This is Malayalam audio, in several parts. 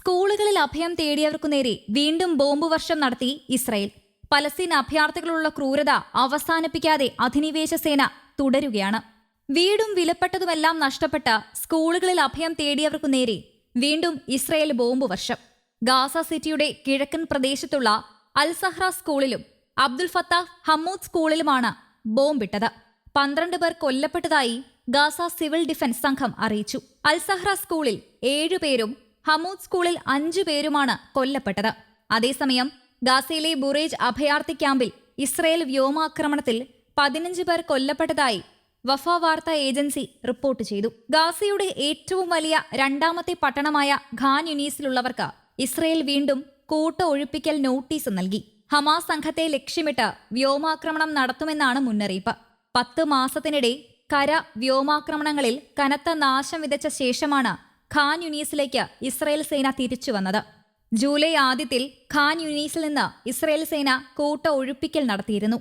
സ്കൂളുകളിൽ അഭയം തേടിയവർക്കു നേരെ വീണ്ടും ബോംബ് വർഷം നടത്തി ഇസ്രയേൽ. പലസ്തീൻ അഭയാർത്ഥികളുള്ള ക്രൂരത അവസാനിപ്പിക്കാതെ അധിനിവേശ സേന തുടരുകയാണ്. വീടും വിലപ്പെട്ടതുമെല്ലാം നഷ്ടപ്പെട്ട സ്കൂളുകളിൽ അഭയം തേടിയവർക്കു നേരെ വീണ്ടും ഇസ്രയേൽ ബോംബ് വർഷം. ഗാസ സിറ്റിയുടെ കിഴക്കൻ പ്രദേശത്തുള്ള അൽസഹ്ര സ്കൂളിലും അബ്ദുൽ ഫത്താഹ് ഹമ്മൂദ് സ്കൂളിലുമാണ് ബോംബിട്ടത്. പന്ത്രണ്ട് പേർ കൊല്ലപ്പെട്ടതായി ഗാസ സിവിൽ ഡിഫൻസ് സംഘം അറിയിച്ചു. അൽസഹ്ര സ്കൂളിൽ ഏഴുപേരും ഹമൂദ് സ്കൂളിൽ അഞ്ചു പേരുമാണ് കൊല്ലപ്പെട്ടത്. അതേസമയം ഗാസയിലെ ബുറേജ് അഭയാർത്ഥി ക്യാമ്പിൽ ഇസ്രയേൽ വ്യോമാക്രമണത്തിൽ പതിനഞ്ച് പേർ കൊല്ലപ്പെട്ടതായി വഫ വാർത്താ ഏജൻസി റിപ്പോർട്ട് ചെയ്തു. ഗാസയുടെ ഏറ്റവും വലിയ രണ്ടാമത്തെ പട്ടണമായ ഖാൻ യുനീസിലുള്ളവർക്ക് ഇസ്രയേൽ വീണ്ടും കൂട്ട ഒഴിപ്പിക്കൽ നോട്ടീസ് നൽകി. ഹമാസ് സംഘത്തെ ലക്ഷ്യമിട്ട് വ്യോമാക്രമണം നടത്തുമെന്നാണ് മുന്നറിയിപ്പ്. പത്ത് മാസത്തിനിടെ കര വ്യോമാക്രമണങ്ങളിൽ കനത്ത നാശം വിതച്ച ശേഷമാണ് ഖാൻ യുനീസിലേക്ക് ഇസ്രയേൽ സേന തിരിച്ചു വന്നത്. ജൂലൈ ആദ്യത്തിൽ ഖാൻ യുനീസിൽ നിന്ന് ഇസ്രയേൽ സേന കൂട്ട ഒഴിപ്പിക്കൽ നടത്തിയിരുന്നു.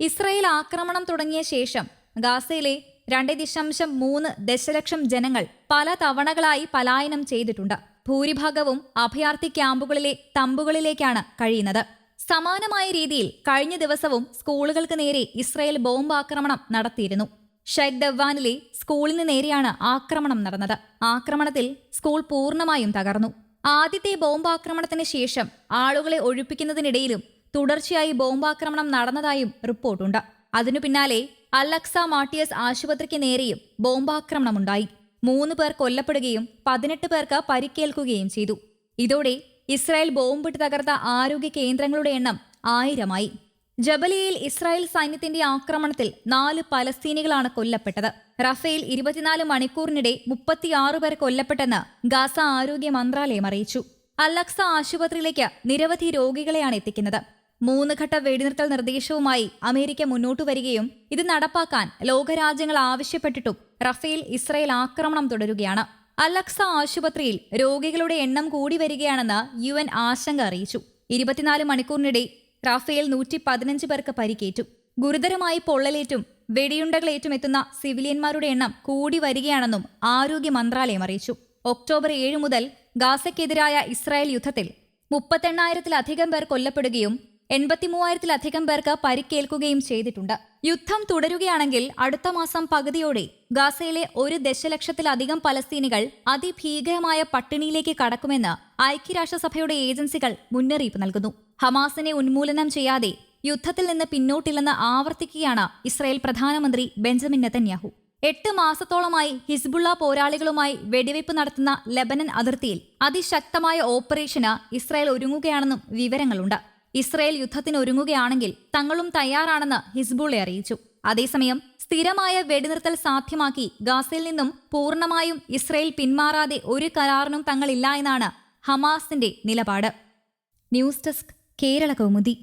ഇസ്രയേൽ ആക്രമണം തുടങ്ങിയ ശേഷം ഗാസയിലെ രണ്ട് ദശാംശം മൂന്ന് ദശലക്ഷം ജനങ്ങൾ പല തവണകളായി പലായനം ചെയ്തിട്ടുണ്ട്. ഭൂരിഭാഗവും അഭയാർത്ഥി ക്യാമ്പുകളിലെ തമ്പുകളിലേക്കാണ് കഴിയുന്നത്. സമാനമായ രീതിയിൽ കഴിഞ്ഞ ദിവസവും സ്കൂളുകൾക്ക് നേരെ ഇസ്രയേൽ ബോംബ് ആക്രമണം നടത്തിയിരുന്നു. ഷെയ്ഖ് ദവാനിലെ സ്കൂളിന് നേരെയാണ് ആക്രമണം നടന്നത്. ആക്രമണത്തിൽ സ്കൂൾ പൂർണമായും തകർന്നു. ആദ്യത്തെ ബോംബാക്രമണത്തിന് ശേഷം ആളുകളെ ഒഴിപ്പിക്കുന്നതിനിടയിലും തുടർച്ചയായി ബോംബാക്രമണം നടന്നതായും റിപ്പോർട്ടുണ്ട്. അതിനു പിന്നാലെ അലക്സ മാട്ടിയസ് ആശുപത്രിക്ക് നേരെയും ബോംബാക്രമണമുണ്ടായി. മൂന്ന് പേർ കൊല്ലപ്പെടുകയും പതിനെട്ട് പേർക്ക് പരിക്കേൽക്കുകയും ചെയ്തു. ഇതോടെ ഇസ്രായേൽ ബോംബിട്ട് തകർത്ത ആരോഗ്യ കേന്ദ്രങ്ങളുടെ എണ്ണം ആയിരമായി. ജബലിയയിൽ ഇസ്രായേൽ സൈന്യത്തിന്റെ ആക്രമണത്തിൽ നാല് പലസ്തീനികളാണ് കൊല്ലപ്പെട്ടത്. റഫേൽ ഇരുപത്തിനാല് മണിക്കൂറിനിടെ മുപ്പത്തിയാറ് പേർ കൊല്ലപ്പെട്ടെന്ന് ഗാസ ആരോഗ്യ മന്ത്രാലയം അറിയിച്ചു. അലക്സ ആശുപത്രിയിലേക്ക് നിരവധി രോഗികളെയാണ് എത്തിക്കുന്നത്. മൂന്ന് ഘട്ട വെടിനിർത്തൽ നിർദ്ദേശവുമായി അമേരിക്ക മുന്നോട്ടു വരികയും ഇത് നടപ്പാക്കാൻ ലോകരാജ്യങ്ങൾ ആവശ്യപ്പെട്ടിട്ടും റഫേൽ ഇസ്രായേൽ ആക്രമണം തുടരുകയാണ്. അലക്സ ആശുപത്രിയിൽ രോഗികളുടെ എണ്ണം കൂടി വരികയാണെന്ന് യു ആശങ്ക അറിയിച്ചു. ഇരുപത്തിനാല് മണിക്കൂറിനിടെ റാഫേൽ നൂറ്റി പതിനഞ്ച് പേർക്ക് പരിക്കേറ്റു. ഗുരുതരമായി പൊള്ളലേറ്റും വെടിയുണ്ടകളേറ്റും എത്തുന്ന സിവിലിയന്മാരുടെ എണ്ണം കൂടി വരികയാണെന്നും ആരോഗ്യ മന്ത്രാലയം അറിയിച്ചു. ഒക്ടോബർ ഏഴ് മുതൽ ഗാസയ്ക്കെതിരായ ഇസ്രായേൽ യുദ്ധത്തിൽ മുപ്പത്തെണ്ണായിരത്തിലധികം പേർ കൊല്ലപ്പെടുകയും എൺപത്തിമൂവായിരത്തിലധികം പേർക്ക് പരിക്കേൽക്കുകയും ചെയ്തിട്ടുണ്ട്. യുദ്ധം തുടരുകയാണെങ്കിൽ അടുത്ത മാസം പകുതിയോടെ ഗാസയിലെ ഒരു ദശലക്ഷത്തിലധികം പലസ്തീനികൾ അതിഭീകരമായ പട്ടിണിയിലേക്ക് കടക്കുമെന്ന് ഐക്യരാഷ്ട്രസഭയുടെ ഏജൻസികൾ മുന്നറിയിപ്പ് നൽകുന്നു. ഹമാസിനെ ഉന്മൂലനം ചെയ്യാതെ യുദ്ധത്തിൽ നിന്ന് പിന്നോട്ടില്ലെന്ന് ആവർത്തിക്കുകയാണ് ഇസ്രായേൽ പ്രധാനമന്ത്രി ബെഞ്ചമിൻ നെതന്യാഹു. എട്ട് മാസത്തോളമായി ഹിസ്ബുള്ള പോരാളികളുമായി വെടിവയ്പ് നടത്തുന്ന ലബനൻ അതിർത്തിയിൽ അതിശക്തമായ ഓപ്പറേഷന് ഇസ്രായേൽ ഒരുങ്ങുകയാണെന്നും വിവരങ്ങളുണ്ട്. ഇസ്രായേൽ യുദ്ധത്തിന് ഒരുങ്ങുകയാണെങ്കിൽ തങ്ങളും തയ്യാറാണെന്ന് ഹിസ്ബുളെ അറിയിച്ചു. അതേസമയം സ്ഥിരമായ വെടിനിർത്തൽ സാധ്യമാക്കി ഗാസയിൽ നിന്നും പൂർണമായും ഇസ്രയേൽ പിന്മാറാതെ ഒരു കരാറിനും തങ്ങളില്ല എന്നാണ് ഹമാസിന്റെ നിലപാട്. News desk Kerala Kaumudi.